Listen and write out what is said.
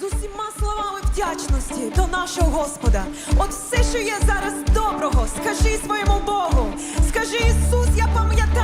з усіма словами вдячності до нашого Господа. От все, що є зараз доброго, скажи своєму Богу, скажи Ісус, я пам'ятаю.